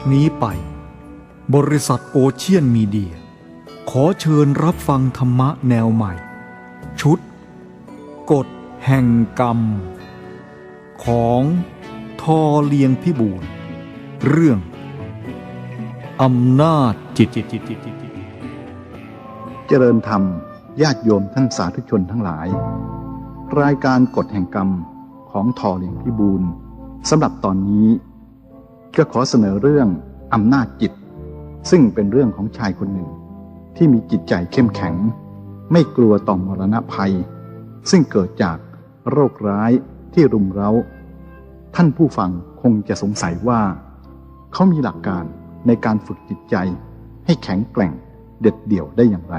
จากนี้ไป บริษัทโอเชียนมีเดีย ขอเชิญรับฟังธรรมะแนวใหม่ ชุด กฎแห่งกรรม ของทอเลียงพิบูลเรื่องอำนาจจิตเจริญธรรมญาติโยมท่านสาธุชนทั้งหลาย รายการกฎแห่งกรรมของทอเลียงพิบูลสำหรับตอนนี้ ก็ขอเสนอเรื่องอำนาจจิต ซึ่งเป็นเรื่องของชายคนหนึ่ง ที่มีจิตใจเข้มแข็ง ไม่กลัวต่อมรณะภัย ซึ่งเกิดจากโรคร้ายที่รุมเร้า ท่านผู้ฟังคงจะสงสัยว่า เขามีหลักการในการฝึกจิตใจ ให้แข็งแกร่งเด็ดเดี่ยวได้อย่างไร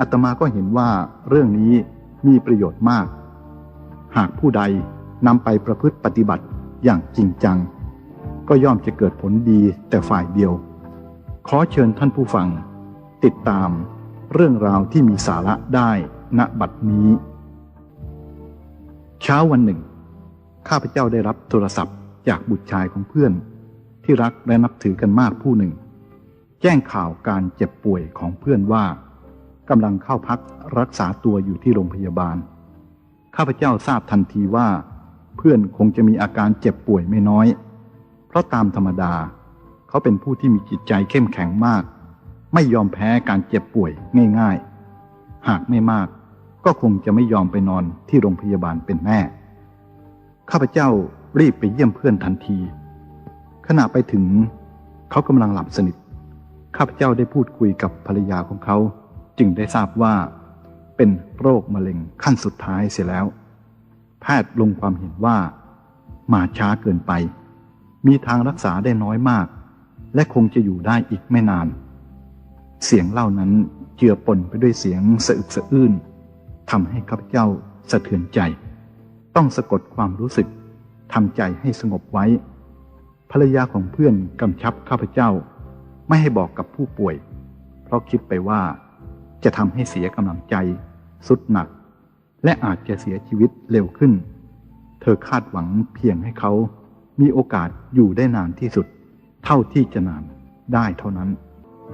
อาตมาก็เห็นว่าเรื่องนี้มีประโยชน์มาก หากผู้ใดนำไปประพฤติปฏิบัติอย่างจริงจัง ก็ย่อมจะเกิดผลดีแต่ฝ่ายเดียว ขอเชิญท่านผู้ฟัง ติดตามเรื่องราวที่มีสาระได้ณบัดนี้ เช้าวันหนึ่ง ข้าพเจ้าได้รับโทรศัพท์จากบุตรชายของเพื่อน ที่รักและนับถือกันมากผู้หนึ่ง แจ้งข่าวการเจ็บป่วยของเพื่อนว่ากำลังเข้าพักรักษาตัวอยู่ที่โรงพยาบาล ข้าพเจ้าทราบทันทีว่า เพื่อนคงจะมีอาการเจ็บป่วยไม่น้อย เพราะตามธรรมดา เขาเป็นผู้ที่มีจิตใจเข้มแข็งมาก ไม่ยอมแพ้การเจ็บป่วยง่ายๆ หากไม่มากก็คงจะไม่ยอมไปนอนที่โรงพยาบาลเป็นแน่ ข้าพเจ้ารีบไปเยี่ยมเพื่อนทันที ขณะไปถึง เขากำลังหลับสนิท ข้าพเจ้าได้พูดคุยกับภรรยาของเขา จึงได้ทราบว่าเป็นโรคมะเร็งขั้นสุดท้ายเสียแล้ว แพทย์ลงความเห็นว่า มาช้าเกินไป มีทางรักษาได้น้อยมาก และคงจะอยู่ได้อีกไม่นาน เสียงเล่านั้นเจือปนไปด้วยเสียงสะอึกสะอื้นทำให้ข้าพเจ้าสะเทือนใจ ต้องสะกดความรู้สึกทำใจให้สงบไว้ ภรรยาของเพื่อนกำชับข้าพเจ้า ไม่ให้บอกกับผู้ป่วย เพราะคิดไปว่า จะทำให้เสียกำลังใจ สุดหนัก และอาจจะเสียชีวิตเร็วขึ้น เธอคาดหวังเพียงให้เขา มีโอกาสอยู่ได้นานที่สุด เท่าที่จะนานได้เท่านั้น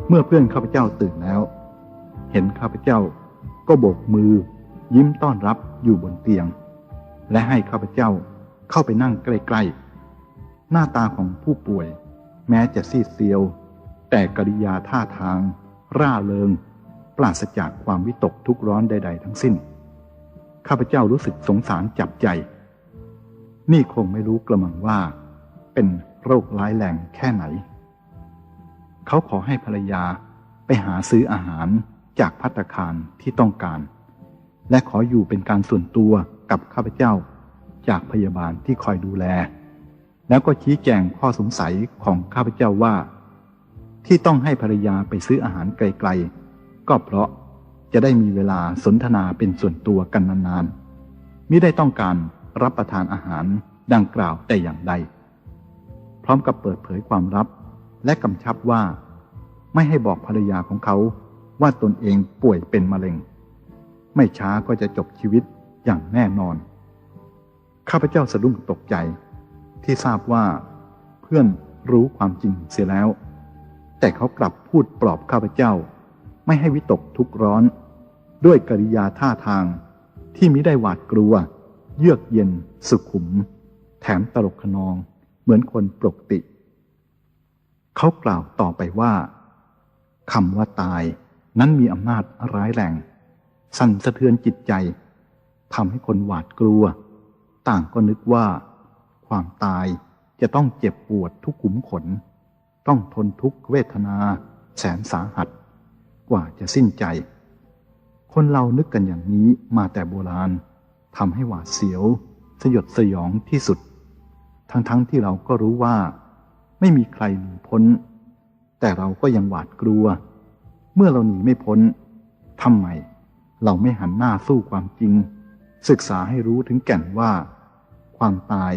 เมื่อเพื่อนข้าพเจ้าตื่นแล้ว เห็นข้าพเจ้าก็โบกมือ ยิ้มต้อนรับอยู่บนเตียง และให้ข้าพเจ้าเข้าไปนั่งใกล้ๆหน้าตาของผู้ป่วย แม้จะซีดเซียว แต่กริยาท่าทาง ร่าเริง ปราศจากความวิตกทุกร้อนใด ๆ ทั้งสิ้น ข้าพเจ้ารู้สึกสงสารจับใจ นี่คงไม่รู้กระมังว่า เป็นโรคร้ายแรงแค่ไหน เขาขอให้ภรรยาไปหาซื้ออาหารจากพัตตาคารที่ต้องการ และขออยู่เป็นการส่วนตัวกับข้าพเจ้าจากพยาบาลที่คอยดูแล แล้วก็ชี้แจงข้อสงสัยของข้าพเจ้าว่า ที่ต้องให้ภรรยาไปซื้ออาหารไกลๆ ก็เพราะจะได้มีเวลาสนทนาเป็นส่วนตัวกันนานๆมิได้ต้องการ รับประทานอาหารดังกล่าวแต่อย่างใด พร้อมกับเปิดเผยความลับ และกำชับว่า ไม่ให้บอกภรรยาของเขาว่าตนเองป่วยเป็นมะเร็ง ไม่ช้าก็จะจบชีวิตอย่างแน่นอน ข้าพเจ้าสะดุ้งตกใจ ที่ทราบว่า เพื่อนรู้ความจริงเสียแล้ว แต่เขากลับพูดปลอบข้าพเจ้า ไม่ให้วิตกทุกข์ร้อน ด้วยกริยาท่าทางที่มิได้หวาดกลัว เยือกเย็นสุขุม แถมตลกขนอง เหมือนคนปกติ เขากล่าวต่อไปว่าคำว่าตายนั้นมีอำนาจร้ายแรง สั่นสะเทือนจิตใจทำให้คนหวาดกลัว ต่างก็นึกว่า ความตายจะต้องเจ็บปวดทุกขุมขน ต้องทนทุกเวทนา แสนสาหัส กว่าจะสิ้นใจ คนเรานึกกันอย่างนี้มาแต่โบราณ ทำให้หวาดเสียว สยดสยองที่สุด ทั้งๆทที่เราก็รู้ว่า ไม่มีใครหนีพ้น แต่เราก็ยังหวาดกลัว เมื่อเราหนีไม่พ้นทำไมเราไม่หันหน้าสู้ความจริง ศึกษาให้รู้ถึงแก่นว่า ความตาย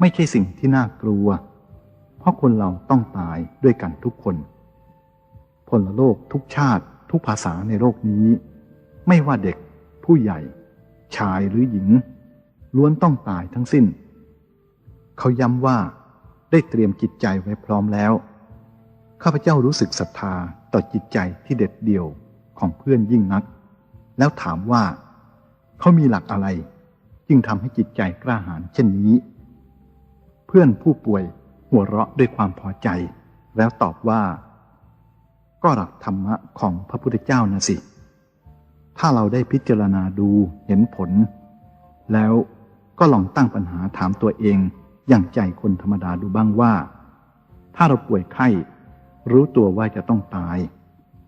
ไม่ใช่สิ่งที่น่ากลัว เพราะคนเราต้องตายด้วยกันทุกคน พลโลกทุกชาติทุกภาษาในโลกนี้ ไม่ว่าเด็กผู้ใหญ่ ชายหรือหญิง ล้วนต้องตายทั้งสิ้น เขาย้ำว่าได้เตรียมจิตใจไว้พร้อมแล้ว ข้าพเจ้ารู้สึกศรัทธาต่อจิตใจที่เด็ดเดี่ยวของเพื่อนยิ่งนัก แล้วถามว่า เขามีหลักอะไร จึงทำให้จิตใจกล้าหาญเช่นนี้ เพื่อนผู้ป่วยหัวเราะด้วยความพอใจ แล้วตอบว่า ก็หลักธรรมะของพระพุทธเจ้านะสิ ถ้าเราได้พิจารณาดูเห็นผล แล้วก็ลองตั้งปัญหาถามตัวเอง อย่างใจคนธรรมดาดูบ้างว่า ถ้าเราป่วยไข้ รู้ตัวว่าจะต้องตาย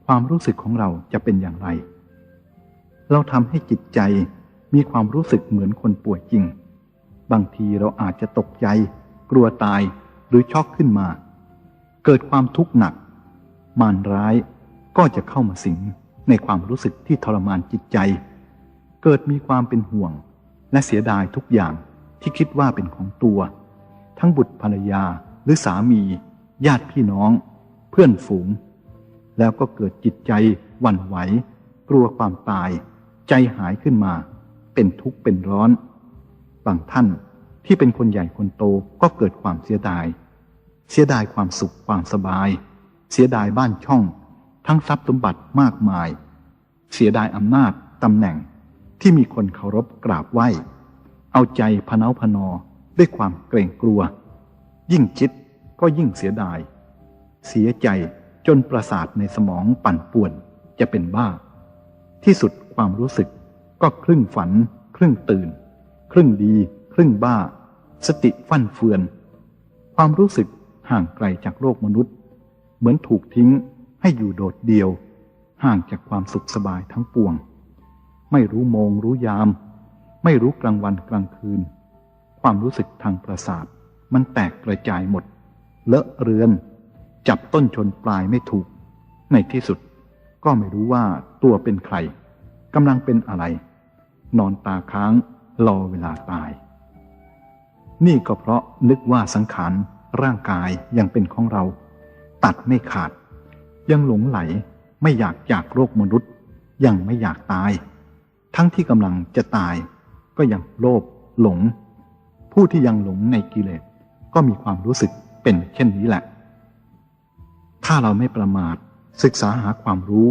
ความรู้สึกของเราจะเป็นอย่างไร เราทำให้จิตใจมีความรู้สึกเหมือนคนป่วยจริง บางทีเราอาจจะตกใจ กลัวตายหรือช็อกขึ้นมา เกิดความทุกข์หนัก มารร้ายก็จะเข้ามาสิง ในความรู้สึกที่ทรมานจิตใจ เกิดมีความเป็นห่วง และเสียดายทุกอย่างที่คิดว่าเป็นของตัว ทั้งบุตรภรรยาหรือสามี ญาติพี่น้อง เพื่อนฝูง แล้วก็เกิดจิตใจหวั่นไหว กลัวความตาย ใจหายขึ้นมา เป็นทุกข์เป็นร้อน บางท่านที่เป็นคนใหญ่คนโตก็เกิดความเสียดาย เสียดายความสุขความสบาย เสียดายบ้านช่อง ทั้งทรัพย์สมบัติมากมาย เสียดายอำนาจตำแหน่งที่มีคนเคารพกราบไหว้ เอาใจพเนาพนอด้วยความเกรงกลัว ยิ่งคิดก็ยิ่งเสียดาย เสียใจจนประสาทในสมองปั่นป่วนจะเป็นบ้า ที่สุดความรู้สึกก็ครึ่งฝัน ครึ่งตื่น ครึ่งดี ครึ่งบ้า สติฟั่นเฟือน ความรู้สึกห่างไกลจากโลกมนุษย์ เหมือนถูกทิ้ง ให้อยู่โดดเดี่ยว ห่างจากความสุขสบายทั้งปวง ไม่รู้โมงรู้ยาม ไม่รู้กลางวันกลางคืน ความรู้สึกทางประสาทมันแตกกระจายหมด เลอะเรือน จับต้นชนปลายไม่ถูก ในที่สุดก็ไม่รู้ว่าตัวเป็นใครกำลังเป็นอะไร นอนตาค้างรอเวลาตาย นี่ก็เพราะนึกว่าสังขารร่างกายยังเป็นของเรา ตัดไม่ขาด ยังหลงไหลไม่อยากจากโลกมนุษย์ ยังไม่อยากตาย ทั้งที่กำลังจะตาย ก็ยังโลภหลง ผู้ที่ยังหลงในกิเลสก็มีความรู้สึกเป็นเช่นนี้แหละ ถ้าเราไม่ประมาทศึกษาหาความรู้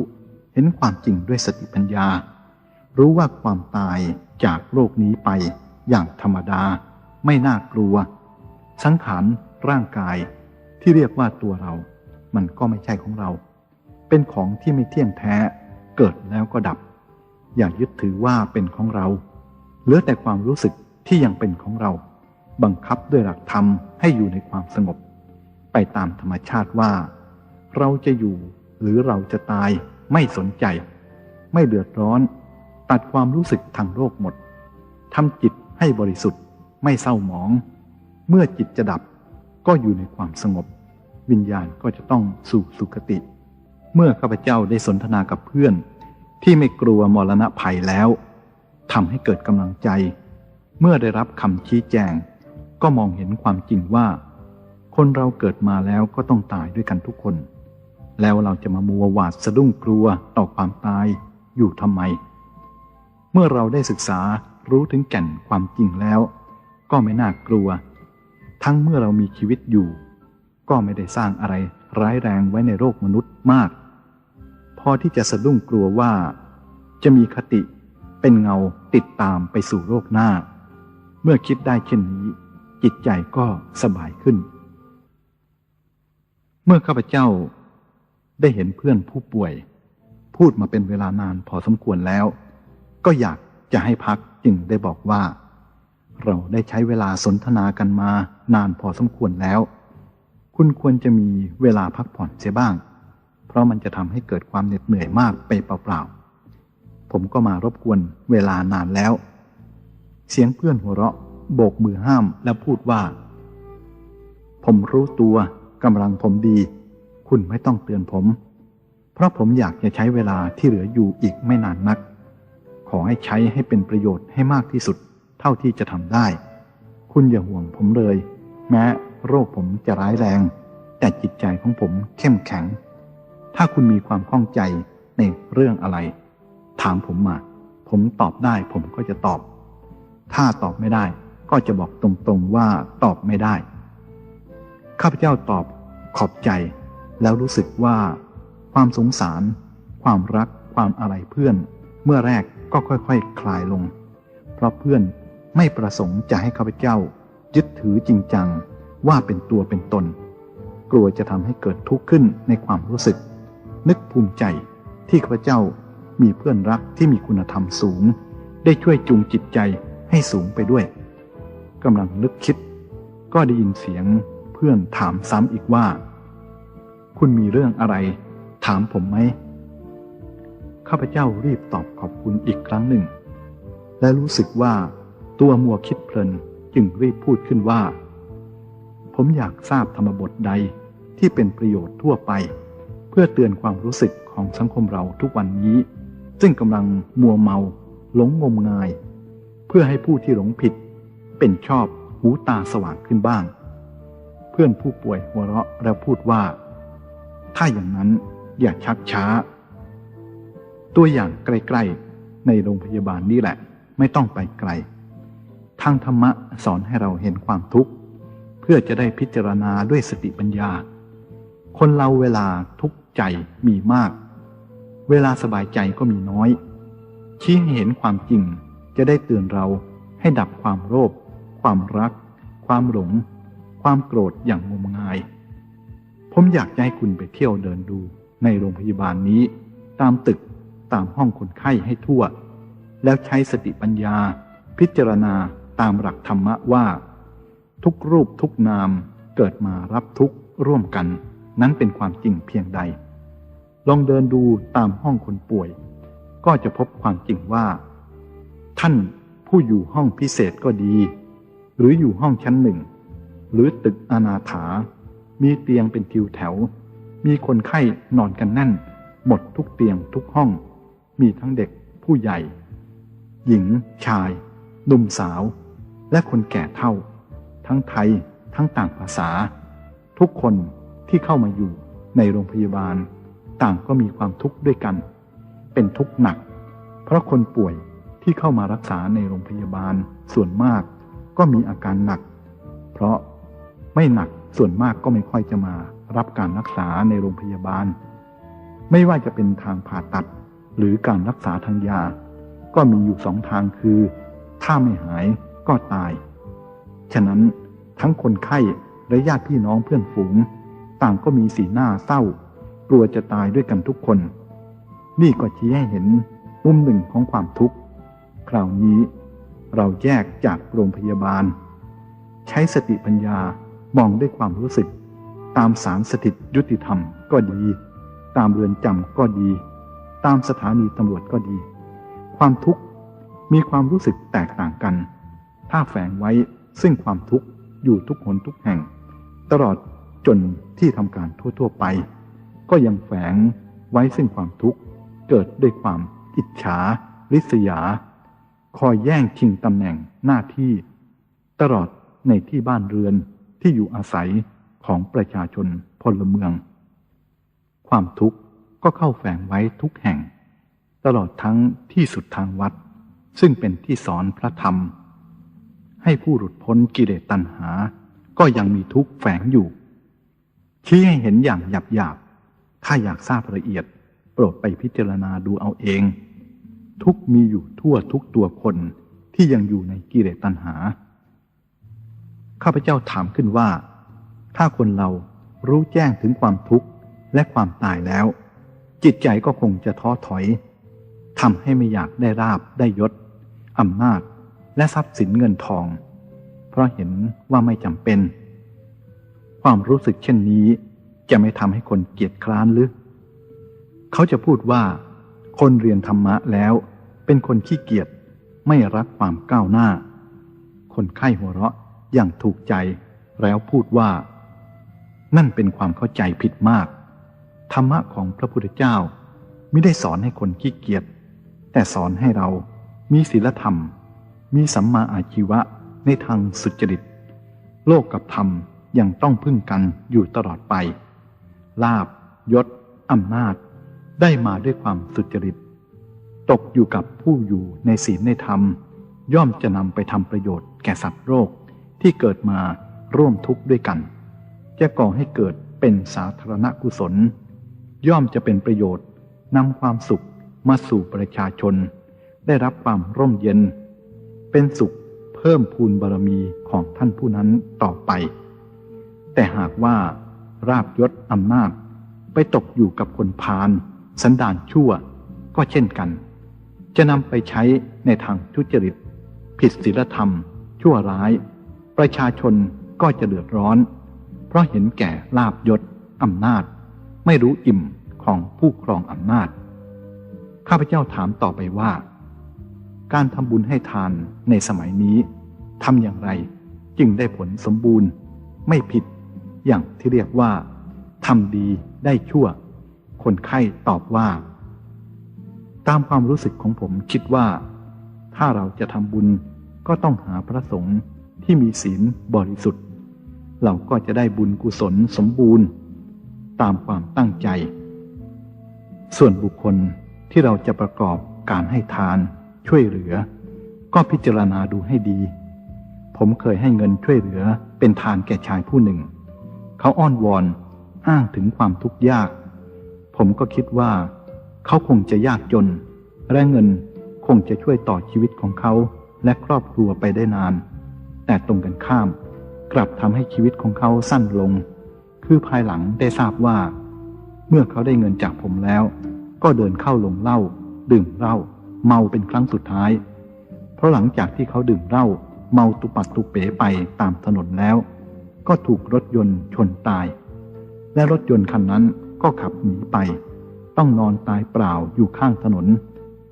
เห็นความจริงด้วยสติปัญญา รู้ว่าความตายจากโลกนี้ไปอย่างธรรมดา ไม่น่ากลัว สังขารร่างกายที่เรียกว่าตัวเรา มันก็ไม่ใช่ของเรา เป็นของที่ไม่เที่ยงแท้ เกิดแล้วก็ดับ อย่ายึดถือว่าเป็นของเรา เหลือแต่ความรู้สึกที่ยังเป็นของเรา บังคับด้วยหลักธรรมให้อยู่ในความสงบ ไปตามธรรมชาติว่า เราจะอยู่หรือเราจะตายไม่สนใจ ไม่เดือดร้อน ตัดความรู้สึกทางโลกหมดทำจิตให้บริสุทธิ์ไม่เศร้าหมอง เมื่อจิตจะดับก็อยู่ในความสงบ วิญญาณก็จะต้องสู่สุคติ เมื่อข้าพเจ้าได้สนทนากับเพื่อน ที่ไม่กลัวมรณะภัยแล้วทำให้เกิดกำลังใจ เมื่อได้รับคำชี้แจง ก็มองเห็นความจริงว่า คนเราเกิดมาแล้วก็ต้องตายด้วยกันทุกคน แล้วเราจะมามัวหวาดสะดุ้งกลัวต่อความตายอยู่ทำไม เมื่อเราได้ศึกษารู้ถึงแก่นความจริงแล้ว ก็ไม่น่ากลัว ทั้งเมื่อเรามีชีวิตอยู่ ก็ไม่ได้สร้างอะไรร้ายแรงไว้ในโลกมนุษย์มาก พอที่จะสะดุ้งกลัวว่า จะมีคติเป็นเงาติดตามไปสู่โลกหน้า เมื่อคิดได้เช่นนี้ จิตใจก็สบายขึ้น เมื่อข้าพเจ้าได้เห็นเพื่อนผู้ป่วย พูดมาเป็นเวลานานพอสมควรแล้ว ก็อยากจะให้พักจึงได้บอกว่า เราได้ใช้เวลาสนทนากันมานานพอสมควรแล้ว คุณควรจะมีเวลาพักผ่อนเสียบ้าง เพราะมันจะทำให้เกิดความเหน็ดเหนื่อยมากไปเปล่าๆ ผมก็มารบกวนเวลานานแล้ว เสียงเพื่อนหัวเราะ โบกมือห้ามแล้วพูดว่า ผมรู้ตัวกำลังผมดี คุณไม่ต้องเตือนผม เพราะผมอยากจะใช้เวลาที่เหลืออยู่อีกไม่นานนัก ขอให้ใช้ให้เป็นประโยชน์ให้มากที่สุด เท่าที่จะทำได้ คุณอย่าห่วงผมเลย แม้ โรคผมจะร้ายแรง แต่จิตใจของผมเข้มแข็ง ถ้าคุณมีความข้องใจในเรื่องอะไร ถามผมมา ผมตอบได้ผมก็จะตอบ ถ้าตอบไม่ได้ ก็จะบอกตรงๆว่าตอบไม่ได้ ข้าพเจ้าตอบขอบใจ แล้วรู้สึกว่า ความสงสาร ความรัก ความอะไรเพื่อน เมื่อแรกก็ค่อยๆคคลายลง เพราะเพื่อนไม่ประสงค์จะให้ข้าพเจ้า ยึดถือจริงจัง ว่าเป็นตัวเป็นตน กลัวจะทำให้เกิดทุกข์ขึ้นในความรู้สึก นึกภูมิใจที่ข้าพเจ้ามีเพื่อนรักที่มีคุณธรรมสูง ได้ช่วยจูงจิตใจให้สูงไปด้วยกำลังนึกคิด ก็ได้ยินเสียงเพื่อนถามซ้ำอีกว่า คุณมีเรื่องอะไร ถามผมไหมข้าพเจ้ารีบตอบขอบคุณอีกครั้งหนึ่ง และรู้สึกว่าตัวมัวคิดเพลินจึงรีบพูดขึ้นว่า ผมอยากทราบธรรมบทใดที่เป็นประโยชน์ทั่วไป เพื่อเตือนความรู้สึกของสังคมเราทุกวันนี้ ซึ่งกำลังมัวเมาหลงงมงาย เพื่อให้ผู้ที่หลงผิด เป็นชอบหูตาสว่างขึ้นบ้าง เพื่อนผู้ป่วยหัวเราะแล้วพูดว่า ถ้าอย่างนั้นอย่าชักช้า ตัวอย่างใกล้ๆในโรงพยาบาลนี่แหละ ไม่ต้องไปไกลทางธรรมะสอนให้เราเห็นความทุกข์ เพื่อจะได้พิจารณาด้วยสติปัญญา คนเราเวลาทุกข์ใจมีมาก เวลาสบายใจก็มีน้อย ชี้ให้เห็นความจริงจะได้เตือนเราให้ดับความโลภความรัก ความหลง ความโกรธอย่างงมงาย ผมอยากจะให้คุณไปเที่ยวเดินดูในโรงพยาบาลนี้ ตามตึกตามห้องคนไข้ให้ทั่ว แล้วใช้สติปัญญา พิจารณาตามหลักธรรมะว่า ทุกรูปทุกนามเกิดมารับทุกข์ร่วมกัน นั้นเป็นความจริงเพียงใด ลองเดินดูตามห้องคนป่วย ก็จะพบความจริงว่า ท่านผู้อยู่ห้องพิเศษก็ดี หรืออยู่ห้องชั้นหนึ่ง หรือตึกอนาถา มีเตียงเป็นทิวแถว มีคนไข้นอนกันแน่น หมดทุกเตียงทุกห้อง มีทั้งเด็กผู้ใหญ่ หญิง ชายหนุ่มสาว และคนแก่เท่า ทั้งไทย ทั้งต่างภาษา ทุกคนที่เข้ามาอยู่ในโรงพยาบาล ต่างก็มีความทุกข์ด้วยกัน เป็นทุกข์หนัก เพราะคนป่วยที่เข้ามารักษาในโรงพยาบาลส่วนมากก็มีอาการหนัก เพราะไม่หนักส่วนมากก็ไม่ค่อยจะมารับการรักษาในโรงพยาบาล ไม่ว่าจะเป็นทางผ่าตัดหรือการรักษาทางยา ก็มีอยู่สองทางคือ ถ้าไม่หายก็ตาย ฉะนั้นทั้งคนไข้และญาติพี่น้องเพื่อนฝูง ต่างก็มีสีหน้าเศร้า กลัวจะตายด้วยกันทุกคน นี่ก็ชี้ให้เห็นมุมหนึ่งของความทุกข์ คราวนี้เราแยกจากโรงพยาบาล ใช้สติปัญญามองด้วยความรู้สึก ตามสารสถิตยุติธรรมก็ดี ตามเรือนจำก็ดี ตามสถานีตำรวจก็ดี ความทุกข์มีความรู้สึกแตกต่างกัน ถ้าแฝงไว้ ซึ่งความทุกข์อยู่ทุกหนทุกแห่ง ตลอดจนที่ทำการทั่วๆไป ก็ยังแฝงไว้ซึ่งความทุกข์เกิดด้วยความอิจฉา ริษยา คอยแย่งชิงตำแหน่งหน้าที่ ตลอดในที่บ้านเรือนที่อยู่อาศัยของประชาชนพลเมือง ความทุกข์ก็เข้าแฝงไว้ทุกแห่ง ตลอดทั้งที่สุดทางวัด ซึ่งเป็นที่สอนพระธรรม ให้ผู้หลุดพ้นกิเลสตัณหา ก็ยังมีทุกข์แฝงอยู่ ชี้ให้เห็นอย่างหยาบหยาบๆถ้าอยากทราบละเอียด โปรดไปพิจารณาดูเอาเอง ทุกมีอยู่ทั่วทุกตัวคนที่ยังอยู่ในกิเลสตัณหา ข้าพเจ้าถามขึ้นว่า ถ้าคนเรารู้แจ้งถึงความทุกข์และความตายแล้ว จิตใจก็คงจะท้อถอยทำให้ไม่อยากได้ราบได้ยศอำนาจ และทรัพย์สินเงินทอง เพราะเห็นว่าไม่จำเป็น ความรู้สึกเช่นนี้จะไม่ทำให้คนเกียจคร้านหรือ เขาจะพูดว่า คนเรียนธรรมะแล้วเป็นคนขี้เกียจไม่รักความก้าวหน้า คนไข้หัวเราะอย่างถูกใจแล้วพูดว่า นั่นเป็นความเข้าใจผิดมาก ธรรมะของพระพุทธเจ้าไม่ได้สอนให้คนขี้เกียจแต่สอนให้เรามีศีลธรรม มีสัมมาอาชีวะในทางสุจริต โลกกับธรรมยังต้องพึ่งกันอยู่ตลอดไป ลาบยศอำนาจ ได้มาด้วยความสุจริต ตกอยู่กับผู้อยู่ในศีลในธรรม ย่อมจะนำไปทำประโยชน์แก่สัตว์โลกที่เกิดมาร่วมทุกข์ด้วยกัน จะก่อให้เกิดเป็นสาธารณกุศล ย่อมจะเป็นประโยชน์นำความสุขมาสู่ประชาชน ได้รับความร่มเย็น เป็นสุขเพิ่มพูนบารมีของท่านผู้นั้นต่อไป แต่หากว่าราบยศอำนาจไปตกอยู่กับคนพาลสันดานชั่วก็เช่นกัน จะนำไปใช้ในทางทุจริต ผิดศีลธรรม ชั่วร้าย ประชาชนก็จะเดือดร้อน เพราะเห็นแก่ลาบยศอำนาจ ไม่รู้อิ่มของผู้ครองอำนาจ ข้าพเจ้าถามต่อไปว่า การทำบุญให้ทานในสมัยนี้ทำอย่างไรจึงได้ผลสมบูรณ์ ไม่ผิดอย่างที่เรียกว่าทำดีได้ชั่ว คนไข้ตอบว่า ตามความรู้สึกของผมคิดว่า ถ้าเราจะทำบุญก็ต้องหาพระสงฆ์ที่มีศีลบริสุทธิ์ เราก็จะได้บุญกุศลสมบูรณ์ ตามความตั้งใจ ส่วนบุคคลที่เราจะประกอบการให้ทาน ช่วยเหลือ ก็พิจารณาดูให้ดี ผมเคยให้เงินช่วยเหลือเป็นทานแก่ชายผู้หนึ่ง เขาอ้อนวอนอ้างถึงความทุกข์ยาก ผมก็คิดว่า เขาคงจะยากจน และเงินคงจะช่วยต่อชีวิตของเขาและครอบครัวไปได้นาน แต่ตรงกันข้าม กลับทำให้ชีวิตของเขาสั้นลง คือภายหลังได้ทราบว่า เมื่อเขาได้เงินจากผมแล้ว ก็เดินเข้าลงเล้าดื่มเหล้า เมาเป็นครั้งสุดท้าย เพราะหลังจากที่เขาดื่มเหล้าเมาตุปัดตุเป๋ไปตามถนนแล้ว ก็ถูกรถยนต์ชนตาย และรถยนต์คันนั้นก็ขับหนีไป ต้องนอนตายเปล่าอยู่ข้างถนน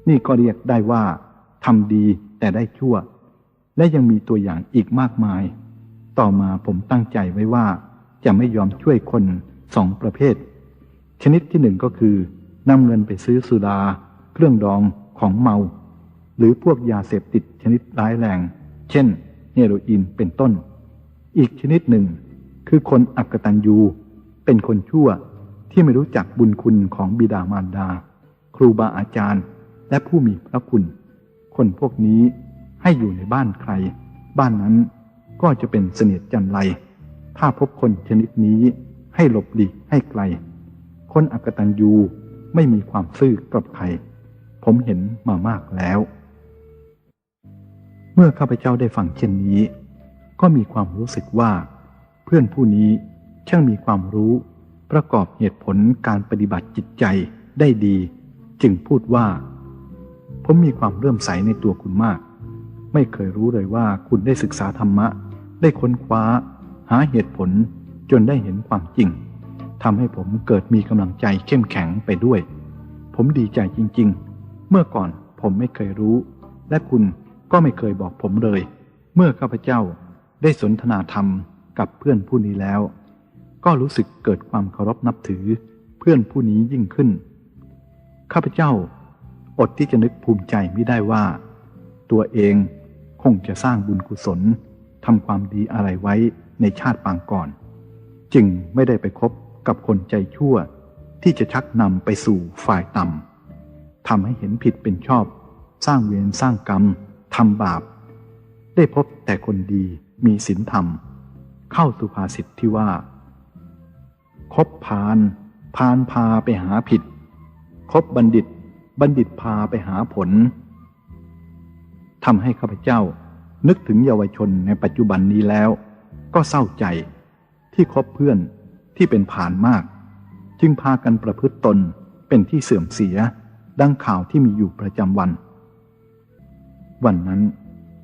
นี่ก็เรียกได้ว่าทำดีแต่ได้ชั่ว และยังมีตัวอย่างอีกมากมาย ต่อมาผมตั้งใจไว้ว่า จะไม่ยอมช่วยคนสองประเภท ชนิดที่หนึ่งก็คือนำเงินไปซื้อสุรา เครื่องดอง ของเมา หรือพวกยาเสพติดชนิดร้ายแรง เช่น เฮโรอีนเป็นต้น อีกชนิดหนึ่ง คือคนอักตันยู เป็นคนชั่วที่ไม่รู้จักบุญคุณของบิดามารดา ครูบาอาจารย์ และผู้มีพระคุณ คนพวกนี้ให้อยู่ในบ้านใคร บ้านนั้นก็จะเป็นเสนียดจันไร ถ้าพบคนชนิดนี้ให้หลบหลีกให้ไกล คนอักตันยูไม่มีความซื่อกับใคร ผมเห็นมามากแล้ว เมื่อข้าพเจ้าได้ฟังเช่นนี้ ก็มีความรู้สึกว่า เพื่อนผู้นี้ช่างมีความรู้ประกอบเหตุผลการปฏิบัติจิตใจได้ดี จึงพูดว่า ผมมีความเริ่อมใสในตัวคุณมาก ไม่เคยรู้เลยว่าคุณได้ศึกษาธรรมะ ได้ค้นคว้า หาเหตุผลจนได้เห็นความจริงทำให้ผมเกิดมีกำลังใจเข้มแข็งไปด้วย ผมดีใจจริง ๆ เมื่อก่อนผมไม่เคยรู้ และคุณก็ไม่เคยบอกผมเลย เมื่อข้าพเจ้าได้สนทนาธรรมกับเพื่อนผู้นี้แล้ว ก็รู้สึกเกิดความเคารพนับถือเพื่อนผู้นี้ยิ่งขึ้น ข้าพเจ้าอดที่จะนึกภูมิใจไม่ได้ว่า ตัวเองคงจะสร้างบุญกุศลทำความดีอะไรไว้ในชาติปางก่อน จึงไม่ได้ไปคบกับคนใจชั่วที่จะชักนำไปสู่ฝ่ายต่ำ ทำให้เห็นผิดเป็นชอบ สร้างเวรสร้างกรรมทำบาป ได้พบแต่คนดีมีศีลธรรม เข้าสุภาษิตที่ว่า คบพาน พานพาไปหาผิด คบบัณฑิต บัณฑิตพาไปหาผลทำให้ข้าพเจ้านึกถึงเยาวชนในปัจจุบันนี้แล้ว ก็เศร้าใจที่คบเพื่อนที่เป็นผ่านมาก จึงพากันประพฤติตนเป็นที่เสื่อมเสีย ดังข่าวที่มีอยู่ประจำวัน วันนั้น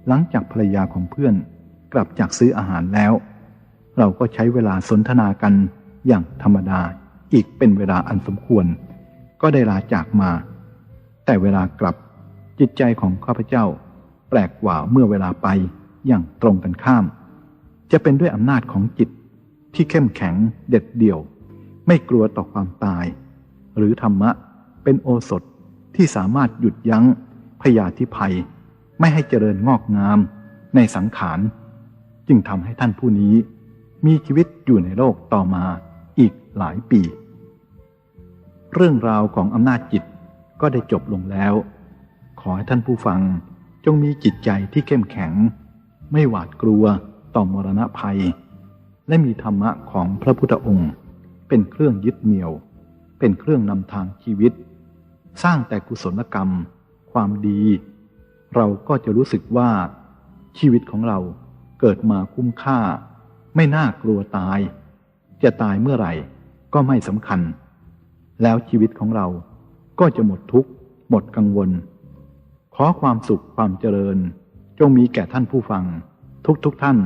หลังจากภรรยาของเพื่อนกลับจากซื้ออาหารแล้ว เราก็ใช้เวลาสนทนากันอย่างธรรมดาอีกเป็นเวลาอันสมควร ก็ได้ลาจากมา แต่เวลากลับจิตใจของข้าพเจ้า แปลกกว่าเมื่อเวลาไปอย่างตรงกันข้าม จะเป็นด้วยอำนาจของจิตที่เข้มแข็งเด็ดเดี่ยว ไม่กลัวต่อความตาย หรือธรรมะเป็นโอสถ ที่สามารถหยุดยั้งพยาธิภัย ไม่ให้เจริญงอกงามในสังขาร จึงทำให้ท่านผู้นี้ มีชีวิตอยู่ในโลกต่อมาอีกหลายปี เรื่องราวของอำนาจจิตก็ได้จบลงแล้ว ขอให้ท่านผู้ฟังจงมีจิตใจที่เข้มแข็ง ไม่หวาดกลัวต่อมรณะภัย และมีธรรมะของพระพุทธองค์ เป็นเครื่องยึดเหนี่ยว เป็นเครื่องนำทางชีวิต สร้างแต่กุศลกรรม ความดี เราก็จะรู้สึกว่า ชีวิตของเราเกิดมาคุ้มค่า ไม่น่ากลัวตาย จะตายเมื่อไหร่ก็ไม่สำคัญ แล้วชีวิตของเราก็จะหมดทุกข์ หมดกังวล ขอความสุขความเจริญ จงมีแก่ท่านผู้ฟัง ทุกๆทท่าน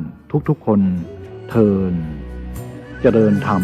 ทุกๆคน เทินเจริญธรรม